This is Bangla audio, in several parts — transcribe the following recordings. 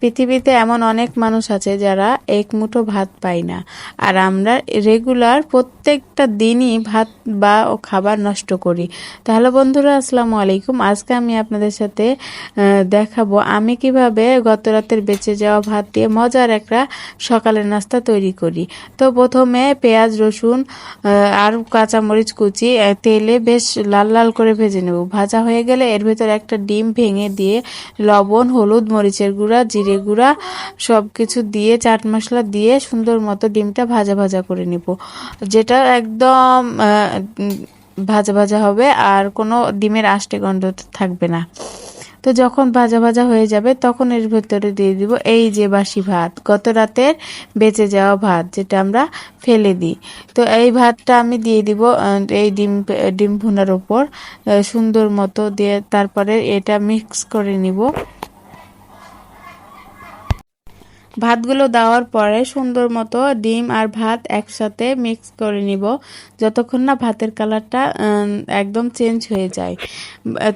পৃথিবীতে এমন অনেক মানুষ আছে যারা এক মুঠো ভাত পায় না। আর আমরা রেগুলার প্রত্যেকটা দিনই ভাত বা ও খাবার নষ্ট করি। তাহলে বন্ধুরা, আসসালামু আলাইকুম। আজকে আমি আপনাদের সাথে দেখাবো আমি কীভাবে গত রাতের বেঁচে যাওয়া ভাত দিয়ে মজার একটা সকালের নাস্তা তৈরি করি। তো প্রথমে পেঁয়াজ, রসুন আর কাঁচামরিচ কুচি তেলে বেশ লাল লাল করে ভেজে নেব। ভাজা হয়ে গেলে এর ভেতর একটা ডিম ভেঙে দিয়ে লবণ, হলুদ, মরিচের গুঁড়া, জিরে গুঁড়া সব কিছু দিয়ে, চাট মশলা দিয়ে সুন্দর মতো ডিমটা ভাজা ভাজা করে নিব। যেটা একদম ভাজা ভাজা হবে আর কোনো ডিমের আষ্টে গন্ধ থাকবে না। তো যখন ভাজা ভাজা হয়ে যাবে তখন এর ভেতরে দিয়ে দিব এই যে বাসি ভাত, গত রাতের বেঁচে যাওয়া ভাত যেটা আমরা ফেলে দিই। তো এই ভাতটা আমি দিয়ে দিব এই ডিম ডিম ভুনার ওপর সুন্দর মতো দিয়ে তারপরে এটা মিক্স করে নিব। ভাতগুলো দেওয়ার পরে সুন্দর মতো ডিম আর ভাত একসাথে মিক্স করে নিব। যতক্ষণ না ভাতের কালারটা একদম চেঞ্জ হয়ে যায়।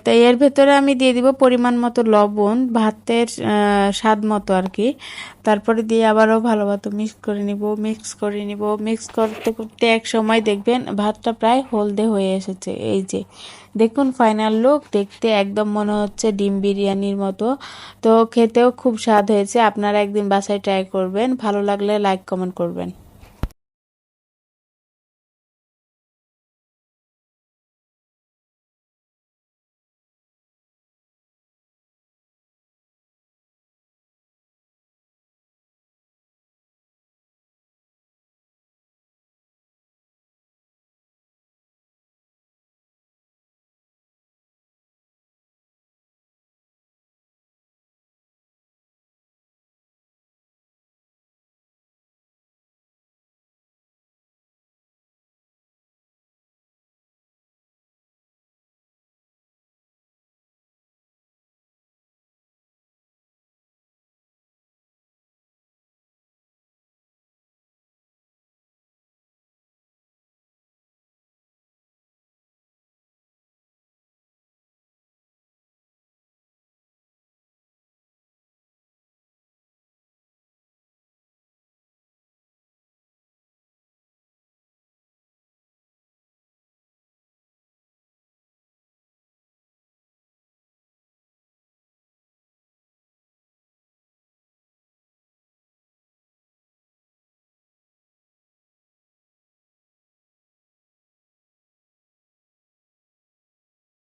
তো এর ভেতরে আমি দিয়ে দিব পরিমাণ মতো লবণ, ভাতের স্বাদ মতো আর কি। তারপরে দিয়ে আবারও ভালো মতো মিক্স করে নিব মিক্স করে নিব। মিক্স করতে করতে এক সময় দেখবেন ভাতটা প্রায় হলদে হয়ে এসেছে। এই যে, দেখুন ফাইনাল লুক দেখতে একদম মনে হচ্ছে ডিম বিরিয়ানির মতো। তো খেতেও খুব স্বাদ হয়েছে। আপনারা একদিন বাসায় ট্রাই করবেন। ভালো লাগলে লাইক কমেন্ট করবেন।